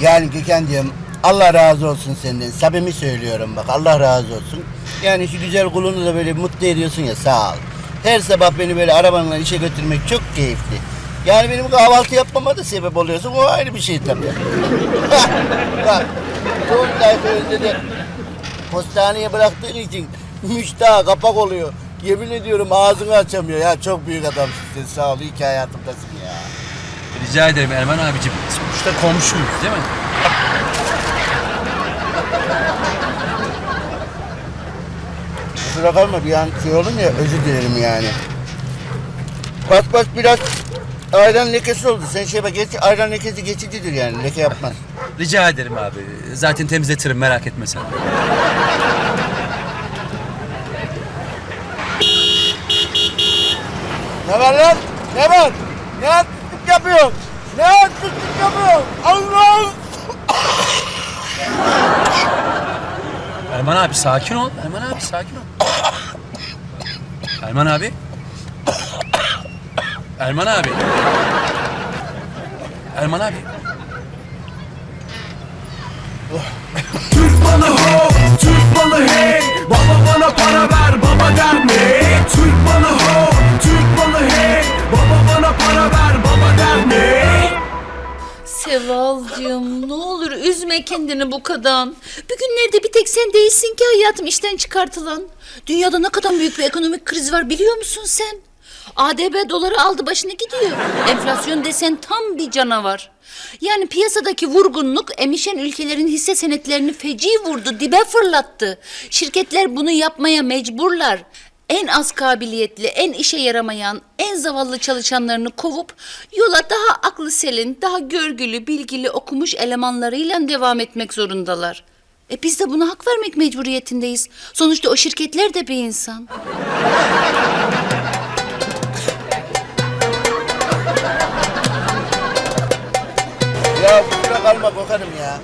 Yani Gökhan'cığım Allah razı olsun senden. Samimi söylüyorum bak Allah razı olsun. Yani şu güzel kulunu da böyle mutlu ediyorsun ya sağ ol. Her sabah beni böyle arabanla işe götürmek çok keyifli. Yani benim kahvaltı yapmama da sebep oluyorsun. O ayrı bir şey tabii. bak. Son sayfa de postaneye bıraktığın için müştah kapak oluyor. Yemin ediyorum ağzını açamıyor ya. Çok büyük adamsın sen sağ ol. İyi ki hayatımdasın ya. Rica ederim Erman abicim. Sonuçta komşuyuz değil mi? Kusura kalma bir an şey olun ya özür dilerim yani. Bak bak biraz ayran lekesi oldu. Sen şey bak geç, ayran lekesi geçicidir yani leke yapmaz. Rica ederim abi. Zaten temizletirim merak etme sen. Ne var lan? Ne var? Ne artistlik yapıyorsun? Ne artistlik yapıyorsun? Allah! Erman abi sakin ol. Erman abi sakin ol. Erman abi. Erman abi. Erman abi. Sevalcığım ne olur üzme kendini bu kadar. Bugünlerde bir tek sen değilsin ki hayatım işten çıkartılan. Dünyada ne kadar büyük bir ekonomik kriz var biliyor musun sen? ADB doları aldı başını gidiyor. Enflasyon desen tam bir canavar. Yani piyasadaki vurgunluk emişen ülkelerin hisse senetlerini feci vurdu, dibe fırlattı. Şirketler bunu yapmaya mecburlar. En az kabiliyetli, en işe yaramayan, en zavallı çalışanlarını kovup yola daha aklı selin, daha görgülü, bilgili, okumuş elemanlarıyla devam etmek zorundalar. E biz de buna hak vermek mecburiyetindeyiz. Sonuçta o şirketler de bir insan. Ya kusura kalma bakarım ya.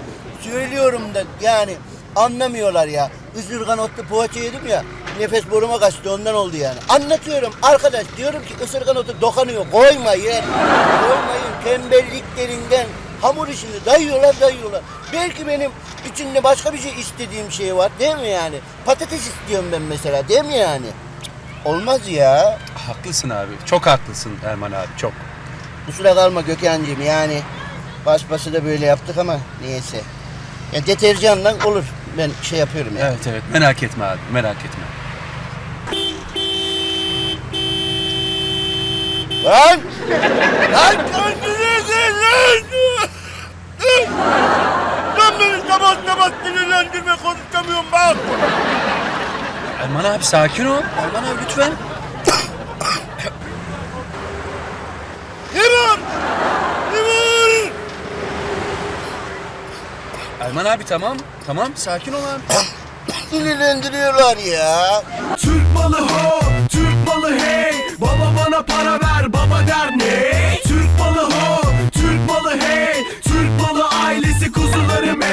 Söylüyorum da yani anlamıyorlar ya. Isırgan otlu poğaça yedim ya. Nefes boruma kaçtı ondan oldu yani. Anlatıyorum arkadaş diyorum ki ısırgan otu dokanıyor. Koymayın. Koymayın. Tembelliklerinden hamur işini dayıyorlar dayıyorlar. Belki benim içinde başka bir şey istediğim şey var değil mi yani? Patates istiyorum ben mesela değil mi yani? Olmaz ya. Haklısın abi. Çok haklısın Erman abi çok. Kusura kalma Gökhan'cığım yani baş başa da böyle yaptık ama niyeyse. Ya deterjanla olur. Ben şey yapıyorum ya. Evet evet merak etme abi merak etme. Lan! Lan kendine gel lan! Lan beni sabah sabah sinirlendirme konuşamıyorum bak! Erman abi sakin ol. Erman abi lütfen. Ne var? Ne var? Erman abi tamam. Tamam sakin ol abi. Sinirlendiriyorlar ya. Türk malı ho,